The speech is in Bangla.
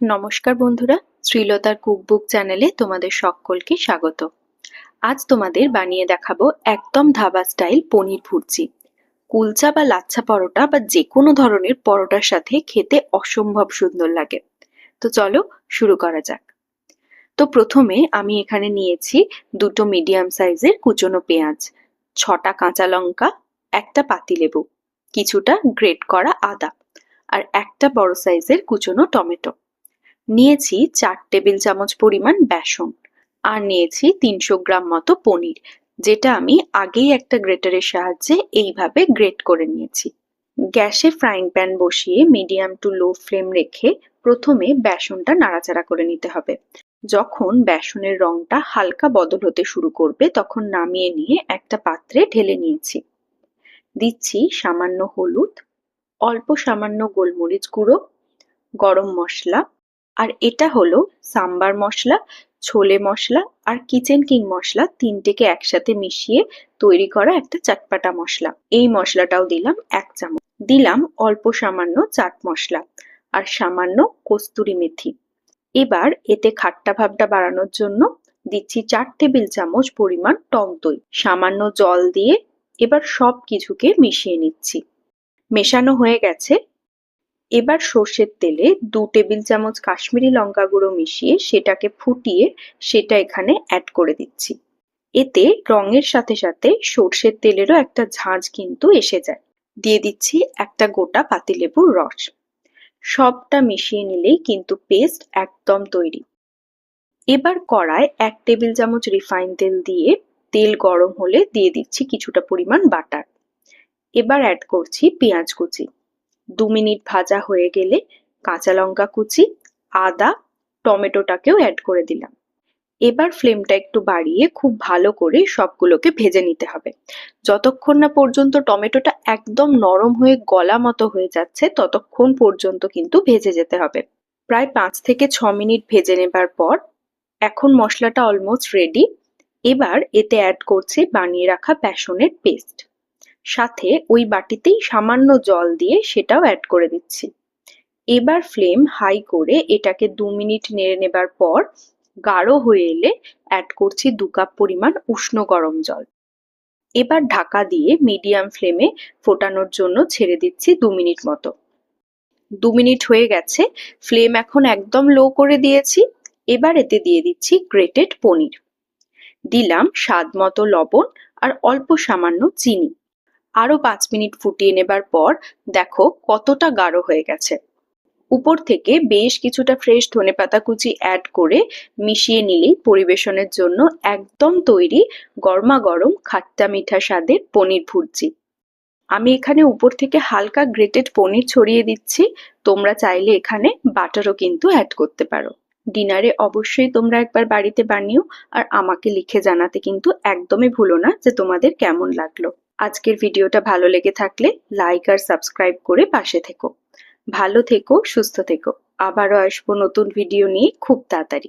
নমস্কার বন্ধুরা, শ্রীলতার কুকবুক চ্যানেলে তোমাদের সকলকে স্বাগত। আজ তোমাদের বানিয়ে দেখাবো একদম ধাবা স্টাইল পনির ভুর্জি। কুলচা বা লাচ্ছা পরোটা বা যে কোনো ধরনের পরোটার সাথে খেতে অসম্ভব সুন্দর লাগে। তো চলো শুরু করা যাক। তো প্রথমে আমি এখানে নিয়েছি দুটো মিডিয়াম সাইজের কুচনো পেঁয়াজ, ছটা কাঁচা লঙ্কা, একটা পাতিলেবু, কিছুটা গ্রেট করা আদা আর একটা বড় সাইজের কুচনো টমেটো। নিয়েছি চার টেবিল চামচ পরিমাণ বেসন আর নিয়েছি তিনশো গ্রাম মতো পনির, যেটা আমি আগেই একটা গ্রেটারের সাহায্যে এইভাবে গ্রেট করে নিয়েছি। গ্যাসে ফ্রাইং প্যান বসিয়ে মিডিয়াম টু লো ফ্লেম রেখে প্রথমে বেসনটা নাড়াচাড়া করে নিতে হবে। যখন বেসনের রংটা হালকা বদল হতে শুরু করবে, তখন নামিয়ে নিয়ে একটা পাত্রে ঢেলে নিয়েছি। দিচ্ছি সামান্য হলুদ, অল্প সামান্য গোলমরিচ গুঁড়ো, গরম মশলা আর এটা হলো সাম্বার মশলা, ছোলে মশলা আর কিচেন কিং মশলা তিনটেকে একসাথে মিশিয়ে তৈরি করা একটা চাটপাটা মশলা। এই মশলাটাও দিলাম এক চামচ। দিলাম অল্প সামান্য চাট মশলা আর সামান্য কস্তুরি মেথি। এবার এতে খাট্টা ভাবটা বাড়ানোর জন্য দিচ্ছি চার টেবিল চামচ পরিমাণ টক দই। সামান্য জল দিয়ে এবার সব কিছুকে মিশিয়ে নিচ্ছি। মেশানো হয়ে গেছে এবার সর্ষের তেলে দু টেবিল চামচ কাশ্মীরি লঙ্কা গুঁড়ো মিশিয়ে সেটাকে ফুটিয়ে সেটা এখানে অ্যাড করে দিচ্ছি। এতে রঙের সাথে সাথে সর্ষের তেলেরও একটা ঝাঁঝ কিন্তু এসে যায়। দিয়ে দিচ্ছি একটা গোটা পাতিলেবুর রস। সবটা মিশিয়ে নিলেই কিন্তু পেস্ট একদম তৈরি। এবার কড়ায় এক টেবিল চামচ রিফাইন তেল দিয়ে তেল গরম হলে দিয়ে দিচ্ছি কিছুটা পরিমাণ বাটার এবার অ্যাড করছি পেঁয়াজ কুচি। দু মিনিট ভাজা হয়ে গেলে কাঁচা লঙ্কা কুচি, আদা, টমেটোটাকেও অ্যাড করে দিলাম। এবার ফ্লেমটা একটু বাড়িয়ে খুব ভালো করে সবগুলোকে ভেজে নিতে হবে। যতক্ষণ না পর্যন্ত টমেটোটা একদম নরম হয়ে গলা মতো হয়ে যাচ্ছে, ততক্ষণ পর্যন্ত কিন্তু ভেজে যেতে হবে। প্রায় পাঁচ থেকে ছ মিনিট ভেজে নেবার পর এখন মশলাটা অলমোস্ট রেডি এবার এতে অ্যাড করছি বানিয়ে রাখা বেসনের পেস্ট সাথে ওই বাটিতেই সামান্য জল দিয়ে সেটাও অ্যাড করে দিচ্ছি। এবার ফ্লেম হাই করে এটাকে দু মিনিট নেড়ে নেবার পর গাঢ় হয়ে এলে অ্যাড করছি দু কাপ পরিমাণ উষ্ণ গরম জল। এবার ঢাকা দিয়ে মিডিয়াম ফ্লেমে ফোটানোর জন্য ছেড়ে দিচ্ছি দু মিনিট মতো। দু মিনিট হয়ে গেছে ফ্লেম এখন একদম লো করে দিয়েছি, এবার এতে দিয়ে দিচ্ছি গ্রেটেড পনির। দিলাম স্বাদ মতো লবণ আর অল্প সামান্য চিনি। আরও পাঁচ মিনিট ফুটিয়ে নেবার পর দেখো কতটা গাঢ় হয়ে গেছে। উপর থেকে বেশ কিছুটা ফ্রেশ ধনেপাতা কুচি অ্যাড করে মিশিয়ে নিলেই পরিবেশনের জন্য একদম তৈরি গরমা গরম খাট্টা মিঠা স্বাদের পনির ভুর্জি। আমি এখানে উপর থেকে হালকা গ্রেটেড পনির ছড়িয়ে দিচ্ছি, তোমরা চাইলে এখানে বাটারও কিন্তু অ্যাড করতে পারো। ডিনারে অবশ্যই তোমরা একবার বাড়িতে বানিও, আর আমাকে লিখে জানাতে কিন্তু একদমই ভুলো না যে তোমাদের কেমন লাগল। আজকের ভিডিওটা ভালো লেগে থাকলে লাইক আর সাবস্ক্রাইব করে পাশে থেকো। ভালো থেকো, সুস্থ থেকো। আবারও আসব নতুন ভিডিও নিয়ে খুব তাড়াতাড়ি।